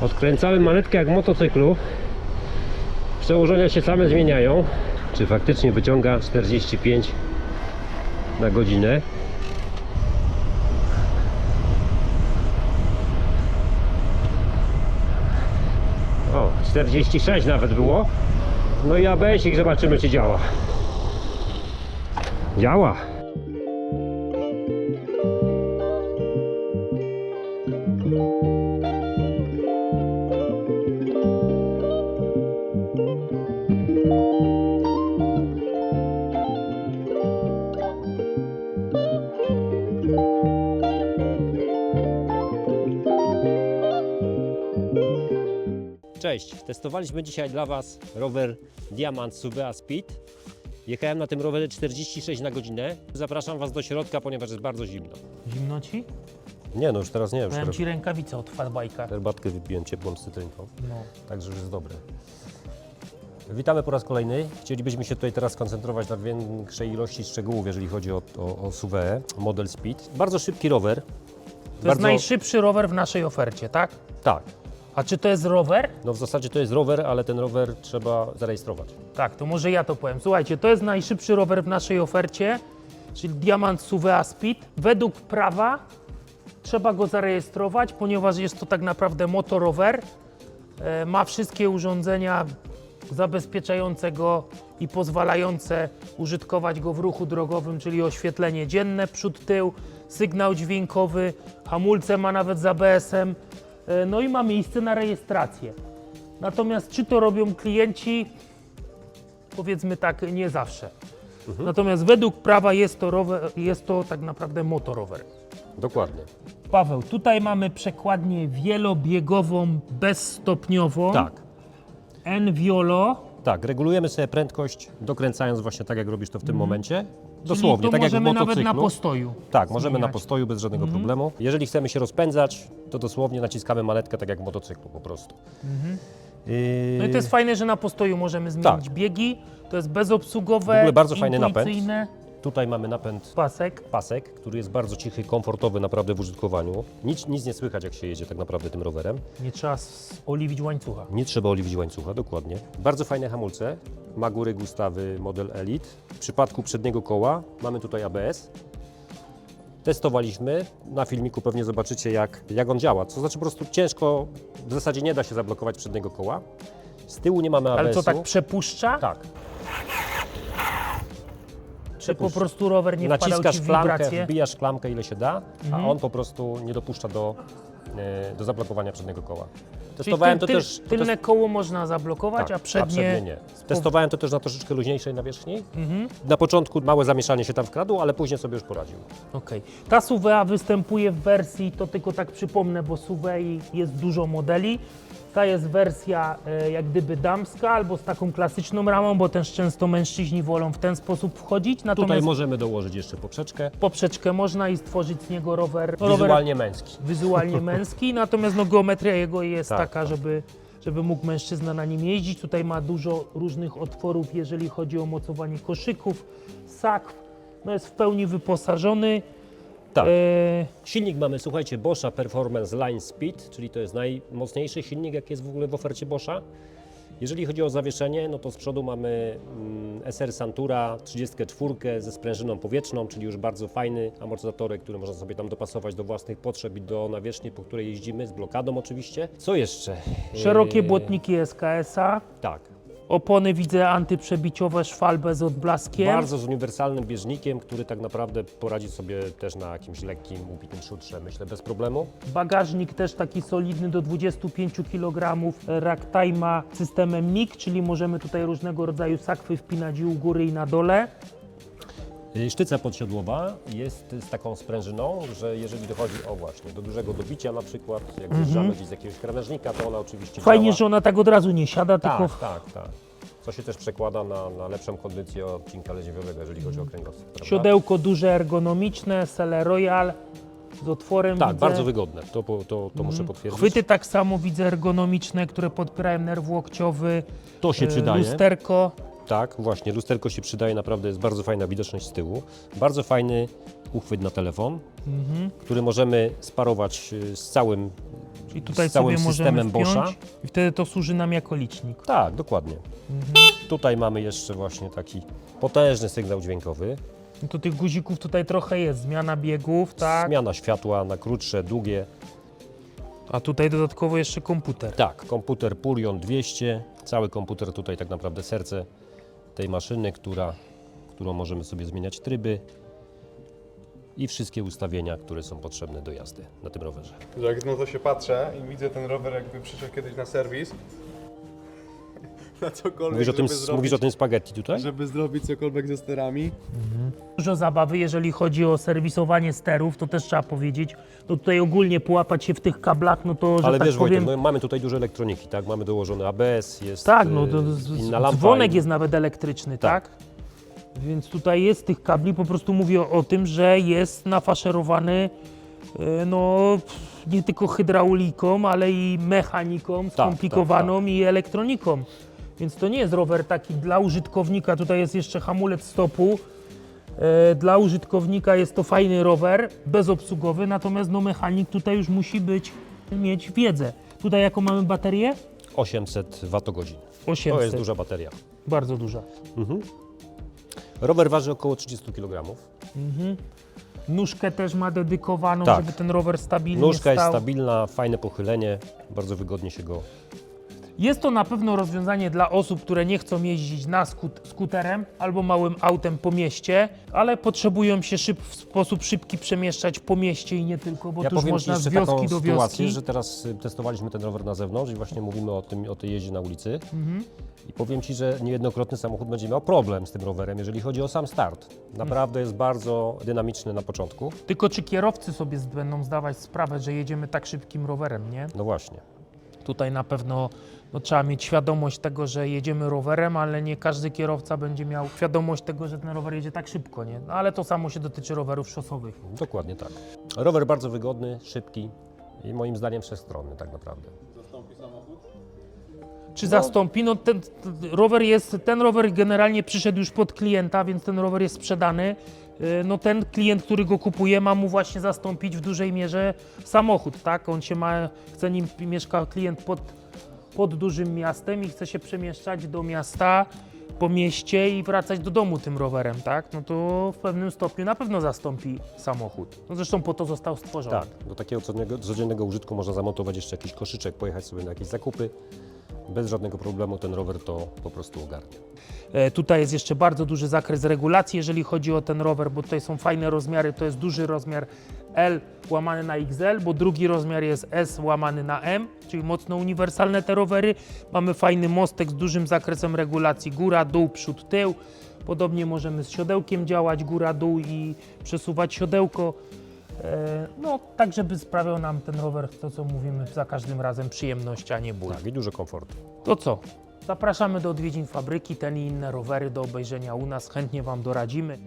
Odkręcamy manetkę jak motocyklu. Przełożenia się same zmieniają. Czy faktycznie wyciąga 45 na godzinę? O, 46 nawet było. No i ABS-ik zobaczymy czy działa. Działa. Cześć, testowaliśmy dzisiaj dla Was rower Diamant Subea Speed. Jechałem na tym rowerze 46 na godzinę. Zapraszam Was do środka, ponieważ jest bardzo zimno. Zimno ci? Nie, no już teraz nie, już teraz ci rękawice od fatbajka. herbatkę wypiłem ciepłą z cytrynką, No. także już jest dobre. Witamy po raz kolejny. Chcielibyśmy się tutaj teraz skoncentrować na większej ilości szczegółów, jeżeli chodzi o, o, o Suwę, model Speed. Bardzo szybki rower. To jest najszybszy rower w naszej ofercie, tak? Tak, A czy to jest rower? no w zasadzie to jest rower, ale ten rower trzeba zarejestrować. Tak, to może ja to powiem. Słuchajcie, to jest najszybszy rower w naszej ofercie, czyli Diamant Suvea Speed. Według prawa trzeba go zarejestrować, ponieważ jest to tak naprawdę motorower. E, ma wszystkie urządzenia zabezpieczające go i pozwalające użytkować go w ruchu drogowym, czyli oświetlenie dzienne, przód, tył, sygnał dźwiękowy, hamulce ma nawet z ABS-em, no i ma miejsce na rejestrację. Natomiast czy to robią klienci, powiedzmy tak, nie zawsze. Natomiast według prawa jest to, rower, jest to tak naprawdę motorower. Dokładnie. Paweł, tutaj mamy przekładnię wielobiegową, bezstopniową. Tak. N-Violo. Tak, regulujemy sobie prędkość, dokręcając właśnie tak, jak robisz to w tym momencie. Czyli Dosłownie, to tak jak w możemy motocyklu. nawet na postoju. Tak, możemy na zmieniać. postoju bez żadnego problemu. Jeżeli chcemy się rozpędzać, to dosłownie naciskamy manetkę tak jak w motocyklu po prostu. Yy, No i to jest fajne, że na postoju możemy zmienić biegi. To jest bezobsługowe, W ogóle bardzo fajny napęd. intuicyjne. Tutaj mamy napęd Pasek. pasek, który jest bardzo cichy, komfortowy naprawdę w użytkowaniu. Nic, nic nie słychać, jak się jedzie tak naprawdę tym rowerem. Nie trzeba oliwić łańcucha. Nie trzeba oliwić łańcucha, dokładnie. Bardzo fajne hamulce. Ma góry gustawy model Elite. W przypadku przedniego koła mamy tutaj ABS. Testowaliśmy. Na filmiku pewnie zobaczycie, jak, jak on działa. To znaczy po prostu ciężko, w zasadzie nie da się zablokować przedniego koła. Z tyłu nie mamy Ale ABS-u. co tak przepuszcza? Tak. Czy po prostu rower nie wpadał Naciskasz ci w klamkę, wibrację? Mhm. wbijasz klamkę ile się da, a on po prostu nie dopuszcza do, e, do zablokowania przedniego koła. Czyli Testowałem to tyl, też. to tylne koło można zablokować, tak, a przednie... nie. Testowałem to też na troszeczkę luźniejszej nawierzchni. Mhm. Na początku małe zamieszanie się tam wkradło, ale później sobie już poradził. Okej. Ta Suvea występuje w wersji, to tylko tak przypomnę, bo Suvei jest dużo modeli. Ta jest wersja e, jak gdyby damska albo z taką klasyczną ramą, bo też często mężczyźni wolą w ten sposób wchodzić. Tutaj Natomiast możemy dołożyć jeszcze poprzeczkę. poprzeczkę można i stworzyć z niego rower, rower Wizualnie męski. wizualnie męski, natomiast no, geometria jego jest Tak, taka, tak. żeby, żeby mógł mężczyzna na nim jeździć. Tutaj ma dużo różnych otworów, jeżeli chodzi o mocowanie koszyków, sakw. No jest w pełni wyposażony. Tak. E, Silnik mamy, słuchajcie, Boscha Performance Line Speed, czyli to jest najmocniejszy silnik, jaki jest w ogóle w ofercie Boscha. Jeżeli chodzi o zawieszenie, no to z przodu mamy mm, SR Santura 34 ze sprężyną powietrzną, czyli już bardzo fajny amortyzatorek, który można sobie tam dopasować do własnych potrzeb i do nawierzchni, po której jeździmy, z blokadą oczywiście. Co jeszcze? Szerokie Yy, błotniki SKS-a, Tak. Opony widzę antyprzebiciowe, szwalbe z odblaskiem. Bardzo z uniwersalnym bieżnikiem, który tak naprawdę poradzi sobie też na jakimś lekkim, ubitym szutrze, myślę, bez problemu. Bagażnik też taki solidny do 25 kg. Ragtime ma systemem MIG, czyli możemy tutaj różnego rodzaju sakwy wpinać i u góry i na dole. Y, Sztyca podsiodłowa jest z taką sprężyną, że jeżeli dochodzi o właśnie do dużego dobicia na przykład, jak zjeżdżamy gdzieś z jakiegoś krawężnika, to ona oczywiście Mhm. Fajnie, działa. że ona tak od razu nie siada, Tak, tylko tak, tak. Co się też przekłada na, na lepszą kondycję odcinka ledziewiowego, jeżeli chodzi o kręgosłup. prawda? siodełko duże, ergonomiczne, Sele Royal z otworem Tak, widzę. bardzo wygodne, to, to, to muszę potwierdzić. Chwyty tak samo widzę ergonomiczne, które podpierają nerw łokciowy. To się e, przydaje. Lusterko. Tak, właśnie, lusterko się przydaje, naprawdę jest bardzo fajna widoczność z tyłu. Bardzo fajny uchwyt na telefon, Mhm. który możemy sparować y, z całym, tutaj z całym sobie możemy systemem wpiąć Boscha. i wtedy to służy nam jako licznik. Tak, dokładnie. Mhm. Tutaj mamy jeszcze właśnie taki potężny sygnał dźwiękowy. No to tych guzików tutaj trochę jest, zmiana biegów, tak? Zmiana światła na krótsze, długie. A tutaj dodatkowo jeszcze komputer. Tak, komputer Purion 200. Cały komputer tutaj tak naprawdę serce tej maszyny, która, którą możemy sobie zmieniać tryby i wszystkie ustawienia, które są potrzebne do jazdy na tym rowerze. Jak na to się patrzę i widzę ten rower jakby przyszedł kiedyś na serwis, na cokolwiek, Mówisz o tym, żeby, zrobić, mówisz o tym spaghetti tutaj? żeby zrobić cokolwiek ze sterami. Dużo zabawy, jeżeli chodzi o serwisowanie sterów, to też trzeba powiedzieć. No tutaj ogólnie połapać się w tych kablach, no to, że Ale tak wiesz powiem... Wojtek, no mamy tutaj dużo elektroniki, tak? Mamy dołożony ABS, jest Tak, no to y, z- inna lampa. dzwonek i- jest nawet elektryczny, tak. Tak. Więc tutaj jest tych kabli, po prostu mówię o, o tym, że jest nafaszerowany e, no pff, nie tylko hydrauliką, ale i mechaniką skomplikowaną i elektroniką. Więc to nie jest rower taki dla użytkownika, tutaj jest jeszcze hamulec stopu. E, Dla użytkownika jest to fajny rower, bezobsługowy, natomiast no mechanik tutaj już musi być, mieć wiedzę. Tutaj jaką mamy baterię? 800 Wh. 800. To jest duża bateria. Bardzo duża. Rower waży około 30 kg. Nóżkę też ma dedykowaną, Tak. żeby ten rower stabilnie Nóżka jest stał. stabilna, fajne pochylenie, bardzo wygodnie się go Jest to na pewno rozwiązanie dla osób, które nie chcą jeździć na skut skuterem albo małym autem po mieście, ale potrzebują się szyb w sposób szybki przemieszczać po mieście i nie tylko, bo Ja tu już powiem można z jeszcze taką wioski do sytuację, wioski. że teraz y, testowaliśmy ten rower na zewnątrz i właśnie mówimy o, tym, o tej jeździe na ulicy. Mhm. I powiem Ci, że niejednokrotny samochód będzie miał problem z tym rowerem, jeżeli chodzi o sam start. Naprawdę jest bardzo dynamiczny na początku. Tylko czy kierowcy sobie będą zdawać sprawę, że jedziemy tak szybkim rowerem, nie? No właśnie. Tutaj na pewno no, trzeba mieć świadomość tego, że jedziemy rowerem, ale nie każdy kierowca będzie miał świadomość tego, że ten rower jedzie tak szybko, nie? No, ale to samo się dotyczy rowerów szosowych. Dokładnie tak. Rower bardzo wygodny, szybki i moim zdaniem wszechstronny tak naprawdę. Czy zastąpi? No ten, ten rower jest, ten rower generalnie przyszedł już pod klienta, więc ten rower jest sprzedany. Yy, No ten klient, który go kupuje, ma mu właśnie zastąpić w dużej mierze samochód, tak? On się ma, chce nim mieszka klient pod, pod dużym miastem i chce się przemieszczać do miasta, po mieście i wracać do domu tym rowerem, tak? No to w pewnym stopniu na pewno zastąpi samochód. No zresztą po to został stworzony. Tak, do takiego codziennego, codziennego użytku można zamontować jeszcze jakiś koszyczek, pojechać sobie na jakieś zakupy. Bez żadnego problemu ten rower to po prostu ogarnie. E, Tutaj jest jeszcze bardzo duży zakres regulacji, jeżeli chodzi o ten rower, bo tutaj są fajne rozmiary. To jest duży rozmiar L łamany na XL, bo drugi rozmiar jest S łamany na M, czyli mocno uniwersalne te rowery. Mamy fajny mostek z dużym zakresem regulacji góra, dół, przód, tył. Podobnie możemy z siodełkiem działać góra, dół i przesuwać siodełko. E, No, tak żeby sprawiał nam ten rower, to co mówimy, za każdym razem przyjemność, a nie ból. Tak, i dużo komfortu. To co? Zapraszamy do odwiedzin fabryki, ten i inne rowery do obejrzenia u nas. Chętnie Wam doradzimy.